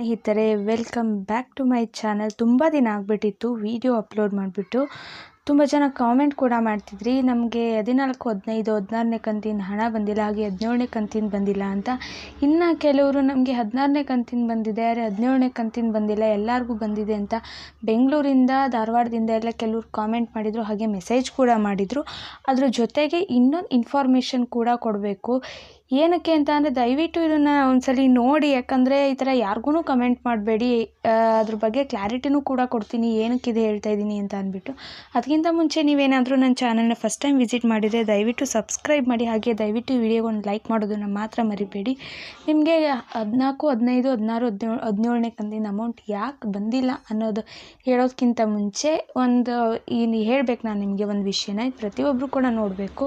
ಸ್ನೇಹಿತರೆ welcome back to my channel ತುಂಬ ದಿನ ಆಗಿಬಿಟ್ಟಿತ್ತು ವೀಡಿಯೋ ಅಪ್ಲೋಡ್ ಮಾಡಿಬಿಟ್ಟು. ತುಂಬ ಜನ ಕಾಮೆಂಟ್ ಕೂಡ ಮಾಡ್ತಿದ್ರಿ. ನಮಗೆ ಹದಿನಾಲ್ಕು, ಹದಿನೈದು, ಹದಿನಾರನೇ ಕಂತಿನ ಹಣ ಬಂದಿಲ್ಲ, ಹಾಗೆ ಹದಿನೇಳನೇ ಕಂತಿನ ಬಂದಿಲ್ಲ ಅಂತ. ಇನ್ನು ಕೆಲವರು ನಮಗೆ ಹದಿನಾರನೇ ಕಂತಿನ ಬಂದಿದೆ, ಆದರೆ ಹದಿನೇಳನೇ ಕಂತಿನ ಬಂದಿಲ್ಲ, ಎಲ್ಲರಿಗೂ ಬಂದಿದೆ ಅಂತ ಬೆಂಗಳೂರಿಂದ, ಧಾರವಾಡದಿಂದ ಎಲ್ಲ ಕೆಲವರು ಕಾಮೆಂಟ್ ಮಾಡಿದರು, ಹಾಗೆ ಮೆಸೇಜ್ ಕೂಡ ಮಾಡಿದರು. ಅದ್ರ ಜೊತೆಗೆ ಇನ್ನೊಂದು ಇನ್ಫಾರ್ಮೇಷನ್ ಕೂಡ ಕೊಡಬೇಕು. ಏನಕ್ಕೆ ಅಂತ ಅಂದರೆ ದಯವಿಟ್ಟು ಇದನ್ನು ಒಂದ್ಸಲಿ ನೋಡಿ, ಯಾಕಂದರೆ ಈ ಥರ ಯಾರಿಗೂ ಕಮೆಂಟ್ ಮಾಡಬೇಡಿ. ಅದ್ರ ಬಗ್ಗೆ ಕ್ಲಾರಿಟಿನೂ ಕೂಡ ಕೊಡ್ತೀನಿ, ಏನಕ್ಕೆ ಇದು ಹೇಳ್ತಾ ಇದ್ದೀನಿ ಅಂತ ಅಂದ್ಬಿಟ್ಟು. ಅದಕ್ಕಿಂತ ಮುಂಚೆ ನೀವೇನಾದರೂ ನನ್ನ ಚಾನಲ್ನ ಫಸ್ಟ್ ಟೈಮ್ ವಿಸಿಟ್ ಮಾಡಿದರೆ ದಯವಿಟ್ಟು ಸಬ್ಸ್ಕ್ರೈಬ್ ಮಾಡಿ, ಹಾಗೆ ದಯವಿಟ್ಟು ಈ ವಿಡಿಯೋಗೆ ಒಂದು ಲೈಕ್ ಮಾಡೋದನ್ನು ಮಾತ್ರ ಮರಿಬೇಡಿ. ನಿಮಗೆ ಹದಿನಾಲ್ಕು, ಹದಿನೈದು, ಹದಿನಾರು, ಹದಿನೇಳು, ಹದಿನೇಳನೇ ಕಂದಿನ ಅಮೌಂಟ್ ಯಾಕೆ ಬಂದಿಲ್ಲ ಅನ್ನೋದು ಹೇಳೋದಕ್ಕಿಂತ ಮುಂಚೆ ಒಂದು ಏನು ಹೇಳಬೇಕು ನಾನು ನಿಮಗೆ ಒಂದು ವಿಷಯನ ಪ್ರತಿಯೊಬ್ಬರು ಕೂಡ ನೋಡಬೇಕು.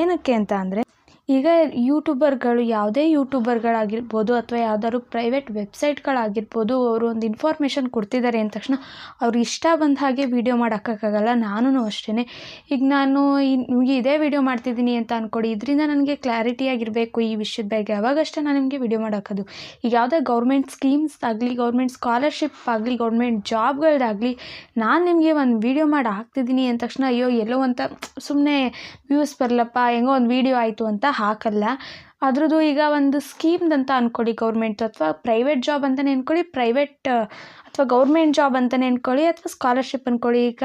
ಏನಕ್ಕೆ ಅಂತ ಅಂದರೆ ಈಗ ಯೂಟ್ಯೂಬರ್ಗಳು ಯಾವುದೇ ಯೂಟ್ಯೂಬರ್ಗಳಾಗಿರ್ಬೋದು ಅಥವಾ ಯಾವ್ದಾದ್ರು ಪ್ರೈವೇಟ್ ವೆಬ್ಸೈಟ್ಗಳಾಗಿರ್ಬೋದು ಅವರು ಒಂದು ಇನ್ಫಾರ್ಮೇಷನ್ ಕೊಡ್ತಿದ್ದಾರೆ ಅಂದ ತಕ್ಷಣ ಅವ್ರು ಇಷ್ಟ ಬಂದ ಹಾಗೆ ವೀಡಿಯೋ ಮಾಡೋಕ್ಕಾಗಲ್ಲ ನಾನು ಅಷ್ಟೇ ಈಗ ನಾನು ಇದೇ ವೀಡಿಯೋ ಮಾಡ್ತಿದ್ದೀನಿ ಅಂತ ಅಂದ್ಕೊಡಿ ಇದರಿಂದ ನನಗೆ ಕ್ಲಾರಿಟಿಯಾಗಿರಬೇಕು ಈ ವಿಷಯದ ಬಗ್ಗೆ. ಅವಾಗಷ್ಟೇ ನಾನು ನಿಮಗೆ ವೀಡಿಯೋ ಮಾಡೋಕ್ಕದು. ಈಗ ಯಾವುದೇ ಗೌರ್ಮೆಂಟ್ ಸ್ಕೀಮ್ಸ್ ಆಗಲಿ ಗೌರ್ಮೆಂಟ್ ಸ್ಕಾಲರ್ಶಿಪ್ ಆಗಲಿ ಗೌರ್ಮೆಂಟ್ ಜಾಬ್ಗಳದ್ದಾಗಲಿ ನಾನು ನಿಮಗೆ ಒಂದು ವೀಡಿಯೋ ಮಾಡಿ ಹಾಕ್ತಿದ್ದೀನಿ ಅಂದ ತಕ್ಷಣ, ಅಯ್ಯೋ ಎಲ್ಲೋ ಅಂತ ಸುಮ್ಮನೆ ವ್ಯೂಸ್ ಬರಲಪ್ಪ, ಹೆಂಗೋ ಒಂದು ವೀಡಿಯೋ ಆಯಿತು ಅಂತ ಹಾಕಲ್ಲ. ಅದ್ರದ್ದು ಈಗ ಒಂದು ಸ್ಕೀಮ್ದಂತ ಅಂದ್ಕೊಳ್ಳಿ ಗೌರ್ಮೆಂಟ್ ಅಥವಾ ಪ್ರೈವೇಟ್ ಜಾಬ್ ಅಂತಲೇ ಅಂದ್ಕೊಳ್ಳಿ ಪ್ರೈವೇಟ್ ಅಥವಾ ಗೌರ್ಮೆಂಟ್ ಜಾಬ್ ಅಂತಲೇ ಅಂದ್ಕೊಳ್ಳಿ ಅಥವಾ ಸ್ಕಾಲರ್ಶಿಪ್ ಅಂದ್ಕೊಳ್ಳಿ ಈಗ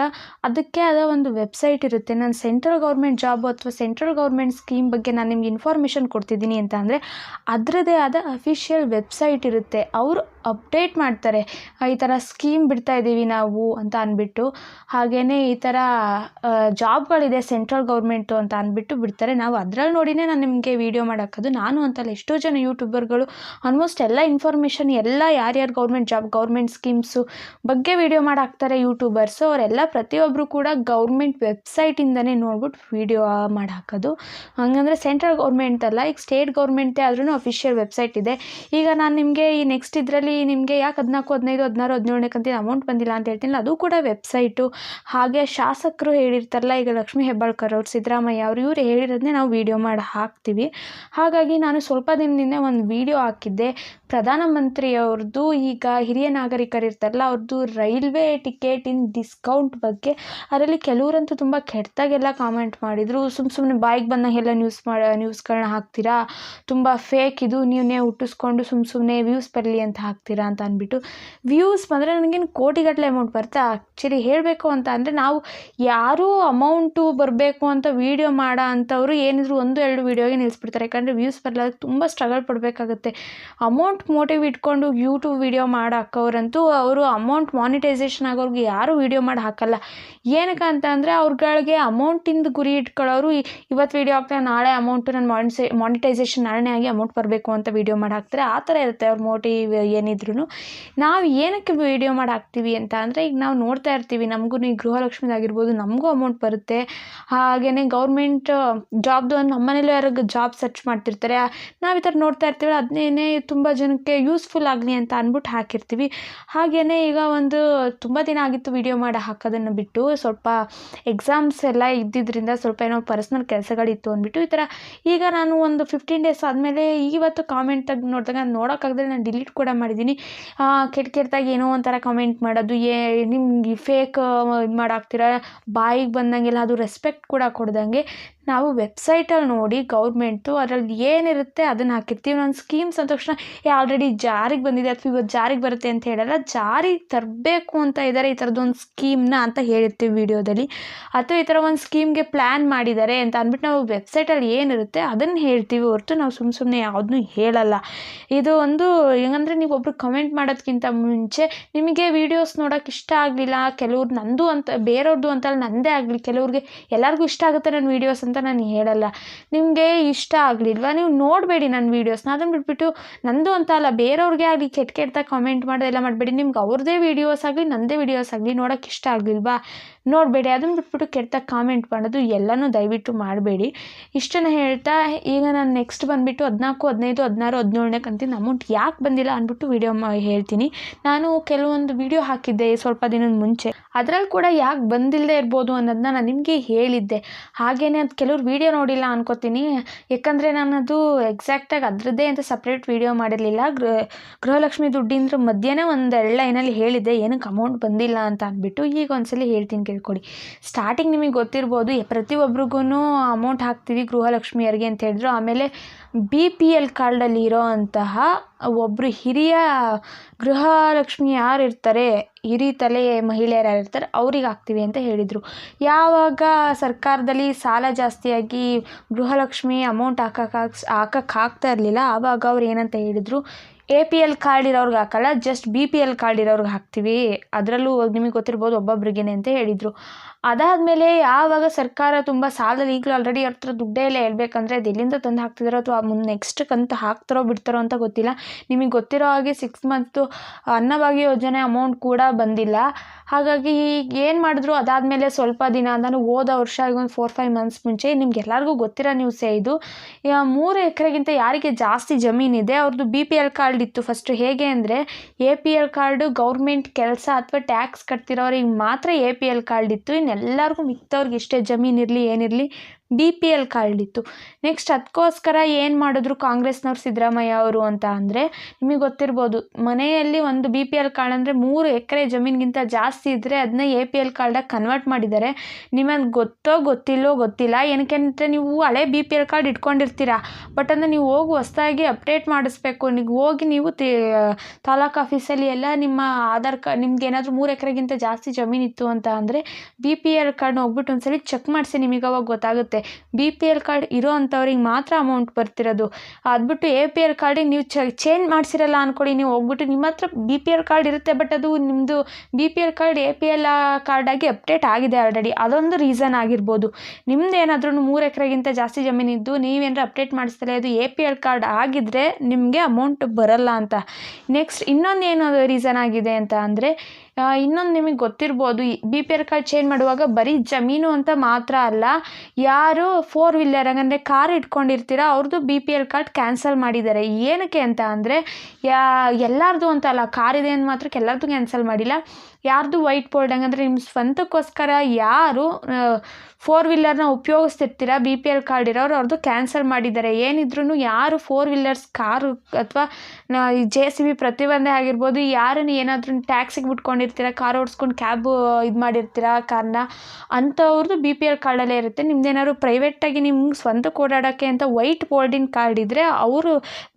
ಅದಕ್ಕೆ ಆದ ಒಂದು ವೆಬ್ಸೈಟ್ ಇರುತ್ತೆ. ನಾನು ಸೆಂಟ್ರಲ್ ಗೌರ್ಮೆಂಟ್ ಜಾಬು ಅಥವಾ ಸೆಂಟ್ರಲ್ ಗೌರ್ಮೆಂಟ್ ಸ್ಕೀಮ್ ಬಗ್ಗೆ ನಾನು ನಿಮ್ಗೆ ಇನ್ಫಾರ್ಮೇಷನ್ ಕೊಡ್ತಿದ್ದೀನಿ ಅಂತ ಅಂದರೆ ಅದರದ್ದೇ ಆದ ಅಫಿಷಿಯಲ್ ವೆಬ್ಸೈಟ್ ಇರುತ್ತೆ. ಅವರು ಅಪ್ಡೇಟ್ ಮಾಡ್ತಾರೆ. ಈ ಥರ ಸ್ಕೀಮ್ ಬಿಡ್ತಾ ಇದ್ದೀವಿ ನಾವು ಅಂತ ಅಂದ್ಬಿಟ್ಟು ಹಾಗೆಯೇ ಈ ಥರ ಜಾಬ್ಗಳಿದೆ ಸೆಂಟ್ರಲ್ ಗೌರ್ಮೆಂಟು ಅಂತ ಅಂದ್ಬಿಟ್ಟು ಬಿಡ್ತಾರೆ. ನಾವು ಅದ್ರಲ್ಲಿ ನೋಡಿನೇ ನಾನು ನಿಮಗೆ ವೀಡಿಯೋ ಮಾಡೋಕ್ಕದು. ನಾನು ಅಂತಲ್ಲ ಎಷ್ಟೋ ಜನ ಯೂಟ್ಯೂಬರ್ಗಳು ಆಲ್ಮೋಸ್ಟ್ ಎಲ್ಲ ಇನ್ಫಾರ್ಮೇಷನ್ ಎಲ್ಲ ಯಾರ್ಯಾರು ಗೌರ್ಮೆಂಟ್ ಜಾಬ್, ಗೌರ್ಮೆಂಟ್ ಸ್ಕೀಮ್ಸು ಬಗ್ಗೆ ವೀಡಿಯೋ ಮಾಡಾಕ್ತಾರೆ ಯೂಟ್ಯೂಬರ್ಸು. ಅವರೆಲ್ಲ ಪ್ರತಿಯೊಬ್ಬರು ಕೂಡ ಗೌರ್ಮೆಂಟ್ ವೆಬ್ಸೈಟಿಂದನೇ ನೋಡ್ಬಿಟ್ಟು ವೀಡಿಯೋ ಮಾಡಾಕೋದು. ಹಂಗಂದರೆ ಸೆಂಟ್ರಲ್ ಗೌರ್ಮೆಂಟ್ ಅಲ್ಲ, ಈಗ ಸ್ಟೇಟ್ ಗೌರ್ಮೆಂಟೇ ಆದ್ರೂ ಅಫಿಷಿಯಲ್ ವೆಬ್ಸೈಟ್ ಇದೆ. ಈಗ ನಾನು ನಿಮಗೆ ಈ ನೆಕ್ಸ್ಟ್ ಇದರಲ್ಲಿ ನಿಮಗೆ ಯಾಕೆ ಹದಿನಾಲ್ಕು, ಹದಿನೈದು, ಹದಿನಾರು ಹದಿನೇಳನೇ ಕಂತಿನ ಅಮೌಂಟ್ ಬಂದಿಲ್ಲ ಅಂತ ಹೇಳ್ತೀನಿ ಅದು ಕೂಡ ವೆಬ್ಸೈಟು ಹಾಗೆ ಶಾಸಕರು ಹೇಳಿರ್ತಾರಲ್ಲ, ಈಗ ಲಕ್ಷ್ಮೀ ಹೆಬ್ಬಾಳ್ಕರ್ ಅವರು, ಸಿದ್ದರಾಮಯ್ಯ ಅವರು, ಇವ್ರು ಹೇಳಿರೋದನ್ನೇ ನಾವು ವೀಡಿಯೋ ಮಾಡಿ ಹಾಕ್ತೀವಿ. ಹಾಗಾಗಿ ನಾನು ಸ್ವಲ್ಪ ದಿನದಿಂದ ಒಂದು ವೀಡಿಯೋ ಹಾಕಿದ್ದೆ. ಪ್ರಧಾನಮಂತ್ರಿಯವ್ರದ್ದು ಈಗ ಹಿರಿಯ ನಾಗರಿಕರು ಇರ್ತಾರಲ್ಲ ಅವ್ರದ್ದು ರೈಲ್ವೆ ಟಿಕೆಟಿನ ಡಿಸ್ಕೌಂಟ್ ಬಗ್ಗೆ ಅದರಲ್ಲಿ ಕೆಲವರಂತೂ ತುಂಬ ಕೆಟ್ಟದಾಗೆಲ್ಲ ಕಾಮೆಂಟ್ ಮಾಡಿದರು. ಸುಮ್ಮ ಸುಮ್ಮನೆ ಬಾಯಿಗೆ ಬಂದಾಗೆಲ್ಲ ನ್ಯೂಸ್ ಮಾಡಿ ನ್ಯೂಸ್ಗಳನ್ನ ಹಾಕ್ತೀರಾ? ತುಂಬ ಫೇಕ್ ಇದು ನೀವೇ ಹುಟ್ಟಿಸ್ಕೊಂಡು ಸುಮ್ಮ ಸುಮ್ಮನೆ ವ್ಯೂಸ್ ಬರಲಿ ಅಂತ ಹಾಕ್ತೀರಾ ಅಂತ ಅಂದ್ಬಿಟ್ಟು ವ್ಯೂಸ್ ಬಂದರೆ ನನಗೇನು ಕೋಟಿಗಟ್ಟಲೆ ಅಮೌಂಟ್ ಬರುತ್ತೆ ಆ್ಯಕ್ಚುಲಿ ಹೇಳಬೇಕು ಅಂತ ಅಂದರೆ ನಾವು ಯಾರೂ ಅಮೌಂಟು ಬರಬೇಕು ಅಂತ ವೀಡಿಯೋ ಮಾಡೋ ಅಂಥವ್ರು ಏನಿದ್ರು ಒಂದು, ಎರಡು ವೀಡಿಯೋಗೆ ನಿಲ್ಲಿಸ್ಬಿಡ್ತಾರೆ ಯಾಕಂದರೆ ವ್ಯೂಸ್ ಬರಲ್ಲ ತುಂಬ ಸ್ಟ್ರಗಲ್ ಪಡಬೇಕಾಗುತ್ತೆ. ಅಮೌಂಟ್ ಮೋಟಿವ್ ಇಟ್ಕೊಂಡು ಯೂಟ್ಯೂಬ್ ವೀಡಿಯೋ ಮಾಡಿ ಹಾಕೋರಂತೂ ಅವರು ಅಮೌಂಟ್ ಮಾನಿಟೈಸೇಷನ್ ಆಗೋರ್ಗೆ ಯಾರೂ ವೀಡಿಯೋ ಮಾಡಿ ಹಾಕಲ್ಲ. ಏನಕ್ಕೆ ಅಂತ ಅಂದರೆ ಅವ್ರಗಳಿಗೆ ಅಮೌಂಟಿಂದ ಗುರಿ ಇಟ್ಕೊಳ್ಳೋರು ಇವತ್ತು ವೀಡಿಯೋ ಹಾಕ್ತಾರೆ ನಾಳೆ ಅಮೌಂಟು ನನ್ನ ಮಾನಿಸೆ ಮಾನಿಟೈಸೇಷನ್ ನಾಳೆ ಆಗಿ ಅಮೌಂಟ್ ಬರಬೇಕು ಅಂತ ವೀಡಿಯೋ ಮಾಡಿ ಹಾಕ್ತಾರೆ. ಆ ಥರ ಇರುತ್ತೆ ಅವ್ರ ಮೋಟಿವ್ ಏನಿದ್ರು ನಾವು ಏನಕ್ಕೆ ವೀಡಿಯೋ ಮಾಡಿ ಹಾಕ್ತೀವಿ ಅಂತ ಅಂದರೆ ಈಗ ನಾವು ನೋಡ್ತಾ ಇರ್ತೀವಿ, ನಮಗೂ ಈ ಗೃಹಲಕ್ಷ್ಮಿದಾಗಿರ್ಬೋದು ನಮಗೂ ಅಮೌಂಟ್ ಬರುತ್ತೆ. ಹಾಗೇ ಗೌರ್ಮೆಂಟ್ ಜಾಬ್ದು ನಮ್ಮ ಮನೇಲೂ ಜಾಬ್ ಸರ್ಚ್ ಮಾಡ್ತಿರ್ತಾರೆ, ನಾವು ಈ ಥರ ನೋಡ್ತಾ ಇರ್ತೀವಿ ಅದನ್ನೇ ತುಂಬ ಜನಕ್ಕೆ ಯೂಸ್ಫುಲ್ ಆಗಲಿ ಅಂತ ಅಂದ್ಬಿಟ್ಟು ಹಾಕಿರ್ತೀವಿ. ಹಾಗೆಯೇ ಈಗ ಒಂದು ತುಂಬ ದಿನ ಆಗಿತ್ತು ವೀಡಿಯೋ ಮಾಡಿ ಹಾಕೋದನ್ನು ಬಿಟ್ಟು, ಸ್ವಲ್ಪ ಎಕ್ಸಾಮ್ಸ್ ಎಲ್ಲ ಇದ್ದಿದ್ದರಿಂದ ಸ್ವಲ್ಪ ಏನೋ ಪರ್ಸ್ನಲ್ ಕೆಲಸಗಳಿತ್ತು ಅಂದ್ಬಿಟ್ಟು ಈ ಥರ ಈಗ ನಾನು ಒಂದು ಫಿಫ್ಟೀನ್ ಡೇಸ್ ಆದಮೇಲೆ ಇವತ್ತು ಕಾಮೆಂಟ್ ತೆಗೆದು ನೋಡಿದಾಗ ನೋಡೋಕ್ಕಾಗದೆ ನಾನು ಡಿಲೀಟ್ ಕೂಡ ಮಾಡಿದ್ದೀನಿ. ಕೆಟ್ಟ ಕೆಟ್ಟದಾಗಿ ಏನೋ ಒಂಥರ ಕಮೆಂಟ್ ಮಾಡೋದು, ಏ, ನಿಮ್ಗೆ ಫೇಕ್ ಇದು ಮಾಡಾಕ್ತೀರ ಬಾಯಿಗೆ ಬಂದಂಗೆಲ್ಲ ಅದು ರೆಸ್ಪೆಕ್ಟ್ ಕೂಡ ಕೊಡ್ದಂಗೆ ನಾವು ವೆಬ್ಸೈಟಲ್ಲಿ ನೋಡಿ ಗೌರ್ಮೆಂಟು ಅದರಲ್ಲಿ ಏನಿರುತ್ತೆ ಅದನ್ನು ಹಾಕಿರ್ತೀವಿ. ಒಂದು ಸ್ಕೀಮ್ಸ್ ಅಂದ ತಕ್ಷಣ ಏ ಆಲ್ರೆಡಿ ಜಾರಿಗೆ ಬಂದಿದೆ ಅಥವಾ ಇವತ್ತು ಜಾರಿಗೆ ಬರುತ್ತೆ ಅಂತ ಹೇಳಲ್ಲ ಜಾರಿಗೆ ತರಬೇಕು ಅಂತ ಇದ್ದಾರೆ ಈ ಥರದ್ದೊಂದು ಸ್ಕೀಮ್ನ ಅಂತ ಹೇಳಿರ್ತೀವಿ ವೀಡಿಯೋದಲ್ಲಿ. ಅಥವಾ ಈ ಥರ ಒಂದು ಸ್ಕೀಮ್ಗೆ ಪ್ಲ್ಯಾನ್ ಮಾಡಿದ್ದಾರೆ ಅಂತ ಅಂದ್ಬಿಟ್ಟು ನಾವು ವೆಬ್ಸೈಟಲ್ಲಿ ಏನಿರುತ್ತೆ ಅದನ್ನು ಹೇಳ್ತೀವಿ ಹೊರತು ನಾವು ಸುಮ್ಮ ಸುಮ್ಮನೆ ಯಾವುದನ್ನೂ ಹೇಳಲ್ಲ. ಇದು ಒಂದು, ಹೆಂಗಂದರೆ ನೀವು ಒಬ್ರು ಕಮೆಂಟ್ ಮಾಡೋದಕ್ಕಿಂತ ಮುಂಚೆ ನಿಮಗೆ ವೀಡಿಯೋಸ್ ನೋಡೋಕೆ ಇಷ್ಟ ಆಗಲಿಲ್ಲ, ಕೆಲವ್ರು ನಂದು ಅಂತ ಬೇರೆಯವ್ರದ್ದು ಅಂತಲ್ಲ ನಂದೇ ಆಗಲಿ, ಕೆಲವ್ರಿಗೆ ಎಲ್ಲರಿಗೂ ಇಷ್ಟ ಆಗುತ್ತೆ ನನ್ನ ವೀಡಿಯೋಸ್ ಅಂತ ನಾನು ಹೇಳಲ್ಲ. ನಿಮಗೆ ಇಷ್ಟ ಆಗಲಿಲ್ವಾ? ನೀವು ನೋಡಬೇಡಿ ನನ್ನ ವೀಡಿಯೋಸ್ನ ಅದನ್ನು ಬಿಟ್ಬಿಟ್ಟು ನಂದು ಅಂತ ಅಲ್ಲ, ಬೇರೆಯವ್ರಿಗೆ ಆಗಲಿ, ಕೆಟ್ಟ ಕೆಟ್ಟದಾಗ ಕಾಮೆಂಟ್ ಮಾಡೋದೆಲ್ಲ ಮಾಡಬೇಡಿ. ನಿಮ್ಗೆ ಅವ್ರದೇ ವೀಡಿಯೋಸ್ ಆಗಲಿ ನನ್ನದೇ ವೀಡಿಯೋಸ್ ಆಗಲಿ ನೋಡೋಕೆ ಇಷ್ಟ ಆಗಲಿಲ್ವಾ? ನೋಡಬೇಡಿ. ಅದನ್ನು ಬಿಟ್ಬಿಟ್ಟು ಕೆಟ್ಟದಾಗ ಕಾಮೆಂಟ್ ಮಾಡೋದು ಎಲ್ಲನೂ ದಯವಿಟ್ಟು ಮಾಡಬೇಡಿ. ಇಷ್ಟನ್ನು ಹೇಳ್ತಾ ಈಗ ನಾನು ನೆಕ್ಸ್ಟ್ ಬಂದುಬಿಟ್ಟು ಹದಿನಾಲ್ಕು, ಹದಿನೈದು, ಹದಿನಾರು, ಹದಿನೇಳನೇ ಕಂತಿನ ಅಮೌಂಟ್ ಯಾಕೆ ಬಂದಿಲ್ಲ ಅಂದ್ಬಿಟ್ಟು ವೀಡಿಯೋ ಹೇಳ್ತೀನಿ. ನಾನು ಕೆಲವೊಂದು ವೀಡಿಯೋ ಹಾಕಿದ್ದೆ ಸ್ವಲ್ಪ ದಿನದ ಮುಂಚೆ. ಅದರಲ್ಲಿ ಕೂಡ ಯಾಕೆ ಬಂದಿಲ್ಲದೆ ಇರ್ಬೋದು ಅನ್ನೋದನ್ನ ನಾನು ನಿಮಗೆ ಹೇಳಿದ್ದೆ. ಹಾಗೇನೆ ಅದು ಕೆಲವ್ರು ವೀಡಿಯೋ ನೋಡಿಲ್ಲ ಅನ್ಕೋತೀನಿ. ಯಾಕಂದರೆ ನಾನು ಅದು ಎಕ್ಸಾಕ್ಟಾಗಿ ಅದರದ್ದೇ ಅಂತ ಸಪ್ರೇಟ್ ವೀಡಿಯೋ ಮಾಡಿರಲಿಲ್ಲ. ಗೃಹ ಗೃಹಲಕ್ಷ್ಮಿ ದುಡ್ಡಿಂದ್ರ ಮಧ್ಯಾಹ್ನ ಒಂದು ಎರಡು ಲೈನಲ್ಲಿ ಹೇಳಿದ್ದೆ ಏನಕ್ಕೆ ಅಮೌಂಟ್ ಬಂದಿಲ್ಲ ಅಂತ ಅಂದ್ಬಿಟ್ಟು ಈಗ ಒಂದ್ಸಲ ಹೇಳ್ತೀನಿ ಕೇಳ್ಕೊಡಿ. ಸ್ಟಾರ್ಟಿಂಗ್ ನಿಮಗೆ ಗೊತ್ತಿರ್ಬೋದು ಪ್ರತಿಯೊಬ್ರಿಗೂ ಅಮೌಂಟ್ ಹಾಕ್ತೀವಿ ಗೃಹಲಕ್ಷ್ಮಿಯರಿಗೆ ಅಂತ ಹೇಳಿದ್ರು. ಆಮೇಲೆ ಬಿ ಪಿ ಎಲ್ ಕಾರ್ಡಲ್ಲಿ ಇರೋ ಅಂತಹ ಒಬ್ಬರು ಹಿರಿಯ ಗೃಹಲಕ್ಷ್ಮಿ ಯಾರು ಇರ್ತಾರೆ ಹಿರಿ ತಲೆ ಮಹಿಳೆಯರು ಯಾರು ಇರ್ತಾರೆ ಅವ್ರಿಗೆ ಹಾಕ್ತೀವಿ ಅಂತ ಹೇಳಿದರು. ಯಾವಾಗ ಸರ್ಕಾರದಲ್ಲಿ ಸಾಲ ಜಾಸ್ತಿಯಾಗಿ ಗೃಹಲಕ್ಷ್ಮಿ ಅಮೌಂಟ್ ಹಾಕಕ್ಕೆ ಹಾಕಕ್ಕೆ ಆಗ್ತಾ ಇರಲಿಲ್ಲ, ಆವಾಗ ಅವ್ರು ಏನಂತ ಹೇಳಿದರು ಎ ಪಿ ಎಲ್ ಕಾರ್ಡ್ ಇರೋರ್ಗೆ ಹಾಕಲ್ಲ just B P L card ಇರೋರ್ಗೆ ಹಾಕ್ತೀವಿ. ಅದರಲ್ಲೂ ನಿಮಗೆ ಗೊತ್ತಿರ್ಬೋದು ಒಬ್ಬೊಬ್ರಿಗೇನೆ ಅಂತ ಹೇಳಿದರು. ಅದಾದಮೇಲೆ ಯಾವಾಗ ಸರ್ಕಾರ ತುಂಬ ಸಾಲದಲ್ಲಿ ಈಗಲೂ ಆಲ್ರೆಡಿ ಅವ್ರ ಹತ್ರ ದುಡ್ಡೇ ಇಲ್ಲ ಹೇಳ್ಬೇಕಂದ್ರೆ ಅದು ಎಲ್ಲಿಂದ ತಂದು ಹಾಕ್ತಿದಾರೋ ಅಥವಾ ಮುಂದೆ ನೆಕ್ಸ್ಟ್ ಕಂತು ಹಾಕ್ತಾರೋ ಬಿಡ್ತಾರೋ ಅಂತ ಗೊತ್ತಿಲ್ಲ. ನಿಮಗೆ ಗೊತ್ತಿರೋ ಹಾಗೆ ಸಿಕ್ಸ್ ಮಂತು ಅನ್ನಭಾಗ್ಯ ಯೋಜನೆ ಅಮೌಂಟ್ ಕೂಡ ಬಂದಿಲ್ಲ. ಹಾಗಾಗಿ ಏನು ಮಾಡಿದ್ರು ಅದಾದಮೇಲೆ ಸ್ವಲ್ಪ ದಿನ ನಾನು ಹೋದ ವರ್ಷ ಈಗ ಒಂದು ಫೋರ್ ಫೈವ್ ಮಂತ್ಸ್ ಮುಂಚೆ ನಿಮ್ಗೆ ಎಲ್ಲರಿಗೂ ಗೊತ್ತಿರೋ ನ್ಯೂಸೇ ಇದು. ಮೂರು ಎಕರೆಗಿಂತ ಯಾರಿಗೆ ಜಾಸ್ತಿ ಜಮೀನಿದೆ ಅವ್ರದ್ದು ಬಿ ಪಿ ಎಲ್ ಕಾರ್ಡ್ ಇತ್ತು ಫಸ್ಟು ಹೇಗೆ ಅಂದರೆ A P L card government ಕೆಲಸ ಅಥವಾ ಟ್ಯಾಕ್ಸ್ ಕಟ್ತಿರೋರಿಗೆ ಮಾತ್ರ ಎ ಪಿ ಎಲ್ ಕಾರ್ಡ್ ಇತ್ತು. ಇನ್ನೆಲ್ಲರಿಗೂ ಮಿಕ್ಕವ್ರಿಗೆ ಎಷ್ಟೇ ಜಮೀನಿರಲಿ ಏನಿರಲಿ ಬಿ ಪಿ ಎಲ್ ಕಾರ್ಡ್ ಇತ್ತು. ನೆಕ್ಸ್ಟ್ ಅದಕ್ಕೋಸ್ಕರ ಏನು ಮಾಡಿದ್ರು ಕಾಂಗ್ರೆಸ್ನವ್ರು ಸಿದ್ದರಾಮಯ್ಯ ಅವರು ಅಂತ ಅಂದರೆ, ನಿಮಗೆ ಗೊತ್ತಿರ್ಬೋದು, ಮನೆಯಲ್ಲಿ ಒಂದು ಬಿ ಪಿ ಎಲ್ ಕಾರ್ಡ್ ಅಂದರೆ ಮೂರು ಎಕರೆ ಜಮೀನಿಗಿಂತ ಜಾಸ್ತಿ ಇದ್ದರೆ ಅದನ್ನ ಎ ಪಿ ಎಲ್ ಕಾರ್ಡಾಗಿ ಕನ್ವರ್ಟ್ ಮಾಡಿದ್ದಾರೆ ನಿಮಗೆ ಗೊತ್ತೋ ಗೊತ್ತಿಲ್ಲೋ ಗೊತ್ತಿಲ್ಲ. ಏನಕ್ಕೆ ಅಂದರೆ ನೀವು ಹಳೆ ಬಿ ಪಿ ಎಲ್ ಕಾರ್ಡ್ ಇಟ್ಕೊಂಡಿರ್ತೀರಾ. ಬಟ್ ಅಂದರೆ ನೀವು ಹೋಗಿ ಹೊಸ್ದಾಗಿ ಅಪ್ಡೇಟ್ ಮಾಡಿಸ್ಬೇಕು. ನೀವು ಹೋಗಿ ನೀವು ತಾಲೂಕು ಆಫೀಸಲ್ಲಿ ಎಲ್ಲ ನಿಮ್ಮ ಆಧಾರ್ ಕಾರ್ಡ್ ನಿಮ್ಗೆ ಏನಾದರೂ ಮೂರು ಎಕರೆಗಿಂತ ಜಾಸ್ತಿ ಜಮೀನಿತ್ತು ಅಂತ ಅಂದರೆ ಬಿ ಪಿ ಎಲ್ ಕಾರ್ಡ್ನ ಹೋಗ್ಬಿಟ್ಟು ಒಂದ್ಸಲಿ ಚೆಕ್ ಮಾಡಿಸಿ ನಿಮಗೆ ಅವಾಗ ಗೊತ್ತಾಗುತ್ತೆ. ಬಿ ಪಿ ಎಲ್ ಕಾರ್ಡ್ ಇರೋ ಅಂಥವ್ರಿಗೆ ಮಾತ್ರ ಅಮೌಂಟ್ ಬರ್ತಿರೋದು. ಅದ್ಬಿಟ್ಟು ಎ ಪಿ ಎಲ್ ಕಾರ್ಡಿಗೆ ನೀವು ಚ ಚೇಂಜ್ ಮಾಡಿಸಿರಲ್ಲ ಅಂದ್ಕೊಳ್ಳಿ ನೀವು ಹೋಗ್ಬಿಟ್ಟು ನಿಮ್ಮ ಹತ್ರ ಬಿ ಪಿ ಎಲ್ ಕಾರ್ಡ್ ಇರುತ್ತೆ ಬಟ್ ಅದು ನಿಮ್ಮದು B P L card A P L ಕಾರ್ಡಾಗಿ update ಆಗಿದೆ ಆಲ್ರೆಡಿ ಅದೊಂದು ರೀಸನ್ ಆಗಿರ್ಬೋದು. ನಿಮ್ದು ಏನಾದ್ರೂ ಮೂರು ಎಕರೆಗಿಂತ ಜಾಸ್ತಿ ಜಮೀನಿದ್ದು ನೀವೇನಾರ ಅಪ್ಡೇಟ್ ಮಾಡಿಸ್ತಾರೆ ಅದು ಎ ಪಿ ಎಲ್ ಕಾರ್ಡ್ ಆಗಿದ್ದರೆ ನಿಮಗೆ ಅಮೌಂಟ್ ಬರಲ್ಲ ಅಂತ. ನೆಕ್ಸ್ಟ್ ಇನ್ನೊಂದು ಏನು ರೀಸನ್ ಆಗಿದೆ ಅಂತ ಅಂದರೆ ಇನ್ನೊಂದು ನಿಮಗೆ ಗೊತ್ತಿರ್ಬೋದು B P L card change ಮಾಡುವಾಗ ಬರೀ ಜಮೀನು ಅಂತ ಮಾತ್ರ ಅಲ್ಲ, ಯಾರು ಫೋರ್ ವೀಲರ್ ಹಂಗಂದ್ರೆ ಕಾರ್ ಇಟ್ಕೊಂಡಿರ್ತೀರ ಅವ್ರದ್ದು B P L card cancel ಮಾಡಿದ್ದಾರೆ. ಏನಕ್ಕೆ ಅಂತ ಅಂದರೆ, ಯಾ, ಎಲ್ಲರದು ಅಂತ ಅಲ್ಲ ಕಾರ್ ಇದೆ ಅಂದ ಮಾತ್ರಕ್ಕೆ ಎಲ್ಲರದು ಕ್ಯಾನ್ಸಲ್ ಮಾಡಿಲ್ಲ. ಯಾರ್ದು ವೈಟ್ ಬೋರ್ಡ್ ಹಂಗಂದ್ರೆ ನಿಮ್ಮ ಸ್ವಂತಕ್ಕೋಸ್ಕರ ಯಾರು ಫೋರ್ ವೀಲರ್ನ ಉಪಯೋಗಿಸ್ತಿರ್ತೀರ? ಬಿ ಪಿ ಎಲ್ ಕಾರ್ಡ್ ಇರೋರು ಅವ್ರದ್ದು ಕ್ಯಾನ್ಸಲ್ ಮಾಡಿದ್ದಾರೆ. ಏನಿದ್ರೂ ಯಾರು ಫೋರ್ ವೀಲರ್ಸ್ ಕಾರು ಅಥವಾ ಈ ಜೆ ಸಿ ಬಿ ಪ್ರತಿಯೊಂದೇ ಆಗಿರ್ಬೋದು, ಯಾರನ್ನು ಏನಾದರೂ ಟ್ಯಾಕ್ಸಿಗೆ ಬಿಟ್ಕೊಂಡಿರ್ತೀರ ಕಾರ್ ಓಡಿಸ್ಕೊಂಡು ಕ್ಯಾಬು ಇದು ಮಾಡಿರ್ತೀರ ಕಾರ್ನ ಅಂಥವ್ರದ್ದು ಬಿ ಪಿ ಎಲ್ ಕಾರ್ಡಲ್ಲೇ ಇರುತ್ತೆ. ನಿಮ್ದೇನಾದ್ರು ಪ್ರೈವೇಟಾಗಿ ನಿಮ್ಗೆ ಸ್ವಂತಕ್ಕೆ ಓಡಾಡೋಕ್ಕೆ ಅಂತ ವೈಟ್ ಬೋರ್ಡಿನ ಕಾರ್ಡ್ ಇದ್ದರೆ ಅವರು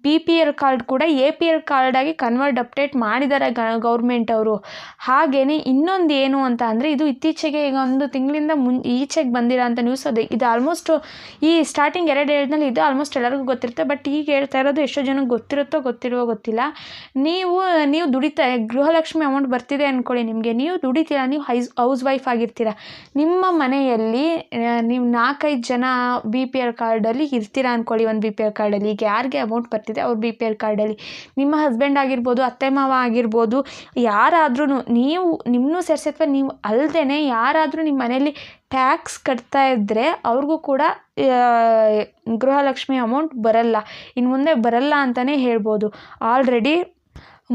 ಬಿ ಪಿ ಎಲ್ ಕಾರ್ಡ್ ಕೂಡ ಎ ಪಿ ಎಲ್ ಕಾರ್ಡಾಗಿ ಕನ್ವರ್ಟ್ ಅಪ್ಡೇಟ್ ಮಾಡಿದ್ದಾರೆ ಗೌರ್ಮೆಂಟ್ ಅವರು. ಹಾಗೆಯೇ ಇನ್ನೊಂದು ಏನು ಅಂತ ಅಂದರೆ ಇದು ಇತ್ತೀಚೆಗೆ ಈಗ ಒಂದು ತಿಂಗಳಿಂದ ಮುನ್, ಈಚೆಗೆ ಬಂದಿರೋ ಅಂಥ ನ್ಯೂಸ್ ಅದು. ಇದು ಆಲ್ಮೋಸ್ಟ್ ಈ ಸ್ಟಾರ್ಟಿಂಗ್ ಎರಡು ಹೇಳಿದ್ಮೇಲೆ ಇದು ಆಲ್ಮೋಸ್ಟ್ ಎಲ್ಲರಿಗೂ ಗೊತ್ತಿರುತ್ತೆ ಬಟ್ ಈಗ ಹೇಳ್ತಾ ಇರೋದು ಎಷ್ಟೋ ಜನಕ್ಕೆ ಗೊತ್ತಿರುತ್ತೋ ಗೊತ್ತಿಲ್ವೋ ಗೊತ್ತಿಲ್ಲ. ನೀವು ನೀವು ದುಡಿತಾ, ಗೃಹಲಕ್ಷ್ಮಿ ಅಮೌಂಟ್ ಬರ್ತಿದೆ ಅಂದ್ಕೊಳ್ಳಿ ನಿಮಗೆ. ನೀವು ದುಡಿತೀರ, ನೀವು ಹೈಸ್ ಹೌಸ್ ವೈಫ್ ಆಗಿರ್ತೀರ. ನಿಮ್ಮ ಮನೆಯಲ್ಲಿ ನೀವು ನಾಲ್ಕೈದು ಜನ ಬಿ ಪಿ ಎಲ್ ಕಾರ್ಡಲ್ಲಿ ಇರ್ತೀರ ಅಂದ್ಕೊಳ್ಳಿ ಒಂದು ಬಿ ಪಿ ಎಲ್ ಕಾರ್ಡಲ್ಲಿ ಈಗ ಯಾರಿಗೆ ಅಮೌಂಟ್ ಬರ್ತಿದೆ ಅವ್ರು ಬಿ ಪಿ ಎಲ್ ಕಾರ್ಡಲ್ಲಿ ನಿಮ್ಮ ಹಸ್ಬೆಂಡ್ ಆಗಿರ್ಬೋದು, ಅತ್ತೆ ಮಾವ ಆಗಿರ್ಬೋದು ಯಾರಾದ್ರೂ ನೀವು ನಿಮ್ಮನ್ನೂ ಸೇರಿಸಿ ಅಥವಾ ನೀವು ಅಲ್ಲದೇ ಯಾರಾದರೂ ನಿಮ್ಮ ಮನೆಯಲ್ಲಿ ಟ್ಯಾಕ್ಸ್ ಕಟ್ತಾ ಇದ್ದರೆ ಅವ್ರಿಗೂ ಕೂಡ ಗೃಹಲಕ್ಷ್ಮಿ ಅಮೌಂಟ್ ಬರಲ್ಲ. ಇನ್ನು ಮುಂದೆ ಬರಲ್ಲ ಅಂತಲೇ ಹೇಳ್ಬೋದು. ಆಲ್ರೆಡಿ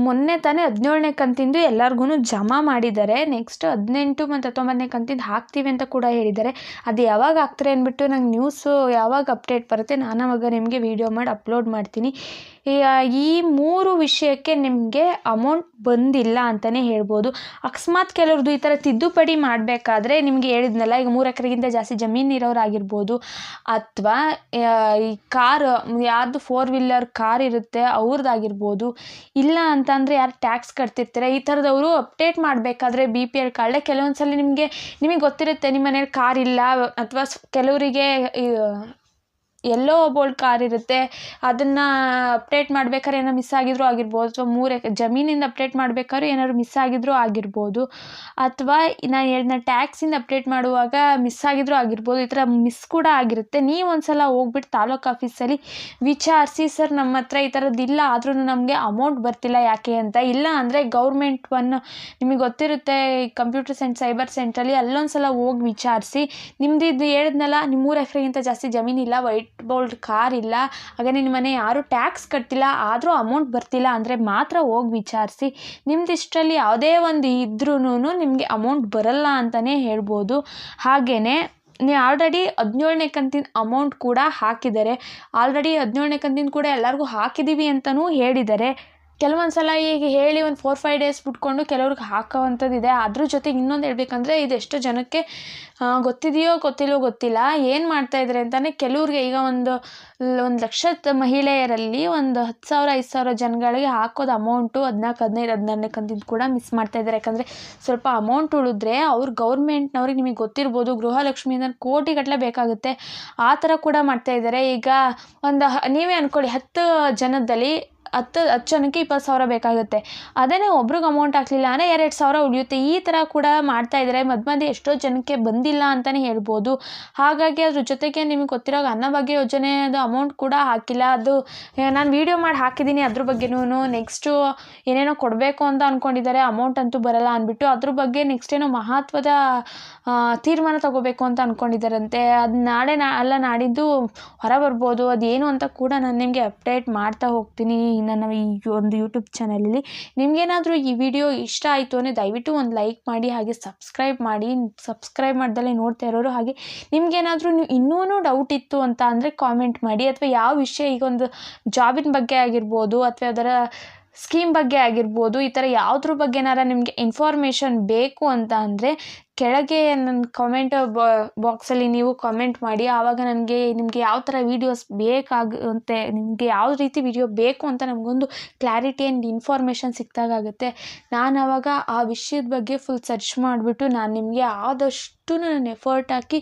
ಮೊನ್ನೆ ತಾನೇ ಹದಿನೇಳನೇ ಕಂತಿಂದು ಎಲ್ಲರಿಗೂ ಜಮಾ ಮಾಡಿದ್ದಾರೆ. ನೆಕ್ಸ್ಟ್ ಹದಿನೆಂಟು ಮತ್ತು ಹತ್ತೊಂಬತ್ತನೇ ಕಂತಿಂದು ಹಾಕ್ತೀವಿ ಅಂತ ಕೂಡ ಹೇಳಿದ್ದಾರೆ. ಅದು ಯಾವಾಗ ಹಾಕ್ತಾರೆ ಅಂದ್ಬಿಟ್ಟು ನಂಗೆ ನ್ಯೂಸು ಯಾವಾಗ ಅಪ್ಡೇಟ್ ಬರುತ್ತೆ ನಾನು ಅವಾಗ ನಿಮಗೆ ವೀಡಿಯೋ ಮಾಡಿ ಅಪ್ಲೋಡ್ ಮಾಡ್ತೀನಿ. ಈ ಮೂರು ವಿಷಯಕ್ಕೆ ನಿಮಗೆ ಅಮೌಂಟ್ ಬಂದಿಲ್ಲ ಅಂತಲೇ ಹೇಳ್ಬೋದು. ಅಕಸ್ಮಾತ್ ಕೆಲವ್ರದ್ದು ಈ ಥರ ತಿದ್ದುಪಡಿ ಮಾಡಬೇಕಾದ್ರೆ ನಿಮಗೆ ಹೇಳಿದ್ನಲ್ಲ, ಈಗ ಮೂರು ಎಕರೆಗಿಂತ ಜಾಸ್ತಿ ಜಮೀನು ಇರೋರಾಗಿರ್ಬೋದು. ಅಥವಾ ಈ ಕಾರ್, ಯಾರ್ದು ಫೋರ್ ವೀಲರ್ ಕಾರ್ ಇರುತ್ತೆ ಅವ್ರದ್ದಾಗಿರ್ಬೋದು ಇಲ್ಲ ಅಂತಂದರೆ ಯಾರು ಟ್ಯಾಕ್ಸ್ ಕಟ್ತಿರ್ತಾರೆ, ಈ ಥರದವರು ಅಪ್ಡೇಟ್ ಮಾಡಬೇಕಾದ್ರೆ ಬಿ ಪಿ ಎಲ್ ಕಾರ್ಡೇ ಕೆಲವೊಂದು ಸಲ ನಿಮಗೆ ನಿಮಗೆ ಗೊತ್ತಿರುತ್ತೆ, ನಿಮ್ಮ ಮನೇಲಿ ಕಾರ್ ಇಲ್ಲ, ಅಥವಾ ಕೆಲವರಿಗೆ ಎಲ್ಲೋ ಬೋಲ್ಡ್ ಕಾರ್ ಇರುತ್ತೆ. ಅದನ್ನು ಅಪ್ಡೇಟ್ ಮಾಡ್ಬೇಕಾದ್ರೆ ಏನೋ ಮಿಸ್ ಆಗಿದ್ರೂ ಆಗಿರ್ಬೋದು. ಅಥವಾ ಮೂರು ಎಕ್ ಜಮೀನಿಂದ ಅಪ್ಡೇಟ್ ಮಾಡ್ಬೇಕಾದ್ರೂ ಏನಾದ್ರು ಮಿಸ್ ಆಗಿದ್ರು ಆಗಿರ್ಬೋದು. ಅಥವಾ ನಾನು ಹೇಳಿದ್ನ ಟ್ಯಾಕ್ಸಿಂದ ಅಪ್ಡೇಟ್ ಮಾಡುವಾಗ ಮಿಸ್ ಆಗಿದ್ರು ಆಗಿರ್ಬೋದು. ಈ ಥರ ಮಿಸ್ ಕೂಡ ಆಗಿರುತ್ತೆ. ನೀವು ಒಂದು ಸಲ ಹೋಗ್ಬಿಟ್ಟು ತಾಲೂಕು ಆಫೀಸಲ್ಲಿ ವಿಚಾರಿಸಿ, ಸರ್, ನಮ್ಮ ಹತ್ರ ಈ ಥರದ್ದಿಲ್ಲ ಆದ್ರೂ ನಮಗೆ ಅಮೌಂಟ್ ಬರ್ತಿಲ್ಲ ಯಾಕೆ ಅಂತ. ಇಲ್ಲ ಅಂದರೆ ಗೌರ್ಮೆಂಟ್ ಒನ್ ನಿಮಗೆ ಗೊತ್ತಿರುತ್ತೆ ಕಂಪ್ಯೂಟರ್ ಸೆಂಟ್ ಸೈಬರ್ ಸೆಂಟ್ರಲ್ಲಿ ಅಲ್ಲೊಂದು ಸಲ ಹೋಗಿ ವಿಚಾರಿಸಿ. ನಿಮ್ದು ಇದು ಹೇಳಿದ್ನಲ್ಲ ನಿಮ್ಮ ಮೂರು ಎಕರೆಗಿಂತ ಜಾಸ್ತಿ ಜಮೀನಿಲ್ಲ. ವೈಟ್ ಬೋಲ್ಡ್ ಕಾರ್ ಇಲ್ಲ. ಹಾಗೆ ನಿಮ್ಮ ಮನೆ ಯಾರೂ ಟ್ಯಾಕ್ಸ್ ಕಟ್ಟಿಲ್ಲ ಆದರೂ ಅಮೌಂಟ್ ಬರ್ತಿಲ್ಲ ಅಂದರೆ ಮಾತ್ರ ಹೋಗಿ ವಿಚಾರಿಸಿ. ನಿಮ್ದು ಇಷ್ಟರಲ್ಲಿ ಯಾವುದೇ ಒಂದು ಇದ್ರೂ ನಿಮಗೆ ಅಮೌಂಟ್ ಬರಲ್ಲ ಅಂತಲೇ ಹೇಳ್ಬೋದು. ಹಾಗೆಯೇ ನೀ ಆಲ್ರೆಡಿ ಹದಿನೇಳನೇ ಕಂತಿನ ಅಮೌಂಟ್ ಕೂಡ ಹಾಕಿದ್ದಾರೆ ಆಲ್ರೆಡಿ ಹದಿನೇಳನೇ ಕಂತಿನ ಕೂಡ ಎಲ್ಲರಿಗೂ ಹಾಕಿದ್ದೀವಿ ಅಂತಲೂ ಹೇಳಿದ್ದಾರೆ ಕೆಲವೊಂದು ಸಲ ಈಗ ಹೇಳಿ ಒಂದು ಫೋರ್ ಫೈವ್ ಡೇಸ್ ಬಿಟ್ಕೊಂಡು ಕೆಲವ್ರಿಗೆ ಹಾಕೋವಂಥದ್ದಿದೆ. ಅದ್ರ ಜೊತೆಗೆ ಇನ್ನೊಂದು ಹೇಳ್ಬೇಕಂದ್ರೆ ಇದೆಷ್ಟು ಜನಕ್ಕೆ ಗೊತ್ತಿದೆಯೋ ಗೊತ್ತಿಲ್ಲೋ ಗೊತ್ತಿಲ್ಲ. ಏನು ಮಾಡ್ತಾಯಿದ್ದಾರೆ ಅಂತಲೇ ಕೆಲವ್ರಿಗೆ ಈಗ ಒಂದು ಒಂದು ಲಕ್ಷದ ಮಹಿಳೆಯರಲ್ಲಿ ಒಂದು ಹತ್ತು ಸಾವಿರ, ಐದು ಸಾವಿರ ಜನಗಳಿಗೆ ಹಾಕೋದು ಅಮೌಂಟು ಹದಿನಾಲ್ಕು, ಹದಿನೈದು, ಹದಿನಾರನೇ ಕಂತಿದ್ದು ಕೂಡ ಮಿಸ್ ಮಾಡ್ತಾ ಇದ್ದಾರೆ. ಯಾಕಂದರೆ ಸ್ವಲ್ಪ ಅಮೌಂಟ್ ಉಳಿದ್ರೆ ಅವ್ರು ಗೌರ್ಮೆಂಟ್ನವ್ರಿಗೆ ನಿಮಗೆ ಗೊತ್ತಿರ್ಬೋದು, ಗೃಹಲಕ್ಷ್ಮಿಯಿಂದ ಕೋಟಿಗಟ್ಟಲೆ ಬೇಕಾಗುತ್ತೆ. ಆ ಥರ ಕೂಡ ಮಾಡ್ತಾಯಿದ್ದಾರೆ ಈಗ ಒಂದು ನೀವೇ ಅಂದ್ಕೊಳ್ಳಿ ಹತ್ತು ಜನದಲ್ಲಿ ಹತ್ತು ಹತ್ತು ಜನಕ್ಕೆ ಇಪ್ಪತ್ತು ಸಾವಿರ ಬೇಕಾಗುತ್ತೆ. ಅದೇ ಒಬ್ರಿಗೆ ಅಮೌಂಟ್ ಹಾಕಲಿಲ್ಲ ಅಂದರೆ ಎರಡು ಸಾವಿರ ಉಳಿಯುತ್ತೆ. ಈ ಥರ ಕೂಡ ಮಾಡ್ತಾಯಿದ್ದಾರೆ ಮಧ್ಯ ಮಧ್ಯೆ ಎಷ್ಟೋ ಜನಕ್ಕೆ ಬಂದಿಲ್ಲ ಅಂತಲೇ ಹೇಳ್ಬೋದು. ಹಾಗಾಗಿ ಅದ್ರ ಜೊತೆಗೆ ನಿಮಗೆ ಗೊತ್ತಿರೋ ಅನ್ನಭಾಗ್ಯ ಯೋಜನೆದು ಅಮೌಂಟ್ ಕೂಡ ಹಾಕಿಲ್ಲ. ಅದು ನಾನು ವೀಡಿಯೋ ಮಾಡಿ ಹಾಕಿದ್ದೀನಿ ಅದ್ರ ಬಗ್ಗೆನೂ ನೆಕ್ಸ್ಟು ಏನೇನೋ ಕೊಡಬೇಕು ಅಂತ ಅಂದ್ಕೊಂಡಿದ್ದಾರೆ ಅಮೌಂಟ್ ಅಂತೂ ಬರಲ್ಲ ಅಂದ್ಬಿಟ್ಟು ಅದ್ರ ಬಗ್ಗೆ ನೆಕ್ಸ್ಟ್ ಏನೋ ಮಹತ್ವದ ತೀರ್ಮಾನ ತಗೋಬೇಕು ಅಂತ ಅಂದ್ಕೊಂಡಿದ್ದಾರಂತೆ ಅದು ನಾಳೆ ನಾ, ಅಲ್ಲ ನಾಡಿದ್ದು ಹೊರ ಬರ್ಬೋದು ಅದೇನು ಅಂತ ಕೂಡ ನಾನು ನಿಮಗೆ ಅಪ್ಡೇಟ್ ಮಾಡ್ತಾ ಹೋಗ್ತೀನಿ. ನನ್ನ ಈ ಒಂದು ಯೂಟ್ಯೂಬ್ ಚಾನಲಲ್ಲಿ ನಿಮಗೇನಾದರೂ ಈ ವಿಡಿಯೋ ಇಷ್ಟ ಆಯಿತು ಅಂದರೆ ದಯವಿಟ್ಟು ಒಂದು ಲೈಕ್ ಮಾಡಿ, ಹಾಗೆ ಸಬ್ಸ್ಕ್ರೈಬ್ ಮಾಡಿ. ಸಬ್ಸ್ಕ್ರೈಬ್ ಮಾಡ್ದಲೇ ನೋಡ್ತಾ ಇರೋರು. ಹಾಗೆ ನಿಮಗೇನಾದರೂ ನೀವು ಇನ್ನೂ ಡೌಟ್ ಇತ್ತು ಅಂತ ಅಂದರೆ ಕಾಮೆಂಟ್ ಮಾಡಿ. ಅಥವಾ ಯಾವ ವಿಷಯ ಈಗ ಒಂದು ಜಾಬಿನ ಬಗ್ಗೆ ಆಗಿರ್ಬೋದು, ಅಥವಾ ಅದರ ಸ್ಕೀಮ್ ಬಗ್ಗೆ ಆಗಿರ್ಬೋದು, ಈ ಥರ ಯಾವುದ್ರ ಬಗ್ಗೆನಾರ ನಿಮಗೆ ಇನ್ಫಾರ್ಮೇಷನ್ ಬೇಕು ಅಂತ ಅಂದರೆ ಕೆಳಗೆ ನನ್ನ ಕಾಮೆಂಟ್ ಬಾಕ್ಸಲ್ಲಿ ನೀವು ಕಾಮೆಂಟ್ ಮಾಡಿ, ಆವಾಗ ನನಗೆ ನಿಮಗೆ ಯಾವ ಥರ ವೀಡಿಯೋಸ್ ಬೇಕಾಗುತ್ತೆ, ನಿಮಗೆ ಯಾವ ರೀತಿ ವಿಡಿಯೋ ಬೇಕು ಅಂತ ನಮಗೊಂದು ಕ್ಲಾರಿಟಿ ಆ್ಯಂಡ್ ಇನ್ಫಾರ್ಮೇಷನ್ ಸಿಕ್ತಾಗುತ್ತೆ ನಾನು ಆವಾಗ ಆ ವಿಷಯದ ಬಗ್ಗೆ ಫುಲ್ ಸರ್ಚ್ ಮಾಡಿಬಿಟ್ಟು ನಾನು ನಿಮಗೆ ಆದಷ್ಟು ನಾನು ಎಫರ್ಟ್ ಹಾಕಿ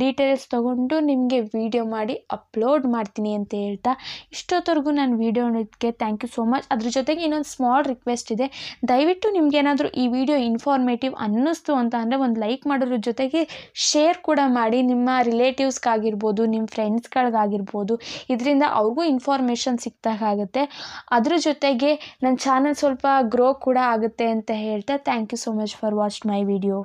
ಡೀಟೇಲ್ಸ್ ತೊಗೊಂಡು ನಿಮಗೆ ವೀಡಿಯೋ ಮಾಡಿ ಅಪ್ಲೋಡ್ ಮಾಡ್ತೀನಿ ಅಂತ ಹೇಳ್ತಾ, ಇಷ್ಟೊತ್ತವರೆಗೂ ನಾನು ವೀಡಿಯೋ ನೋಡೋದಕ್ಕೆ ಥ್ಯಾಂಕ್ ಯು ಸೋ ಮಚ್ ಅದ್ರ ಜೊತೆಗೆ ಇನ್ನೊಂದು ಸ್ಮಾಲ್ ರಿಕ್ವೆಸ್ಟ್ ಇದೆ. ದಯವಿಟ್ಟು ನಿಮಗೇನಾದರೂ ಈ ವಿಡಿಯೋ ಇನ್ಫಾರ್ಮೇಟಿವ್ ಅನ್ನಿಸ್ತು ಅಂತ ಅಂದರೆ ಒಂದು ಲೈಕ್ ಮಾಡೋದ್ರ ಜೊತೆಗೆ ಶೇರ್ ಕೂಡ ಮಾಡಿ ನಿಮ್ಮ ರಿಲೇಟಿವ್ಸ್ಗಾಗಿರ್ಬೋದು ನಿಮ್ಮ ಫ್ರೆಂಡ್ಸ್ಗಳಿಗಾಗಿರ್ಬೋದು ಇದರಿಂದ ಅವ್ರಿಗೂ ಇನ್ಫಾರ್ಮೇಷನ್ ಸಿಕ್ತಾಗುತ್ತೆ ಅದ್ರ ಜೊತೆಗೆ ನನ್ನ ಚಾನಲ್ ಸ್ವಲ್ಪ ಗ್ರೋ ಕೂಡ ಆಗುತ್ತೆ ಅಂತ ಹೇಳ್ತಾ thank you so much for watch my video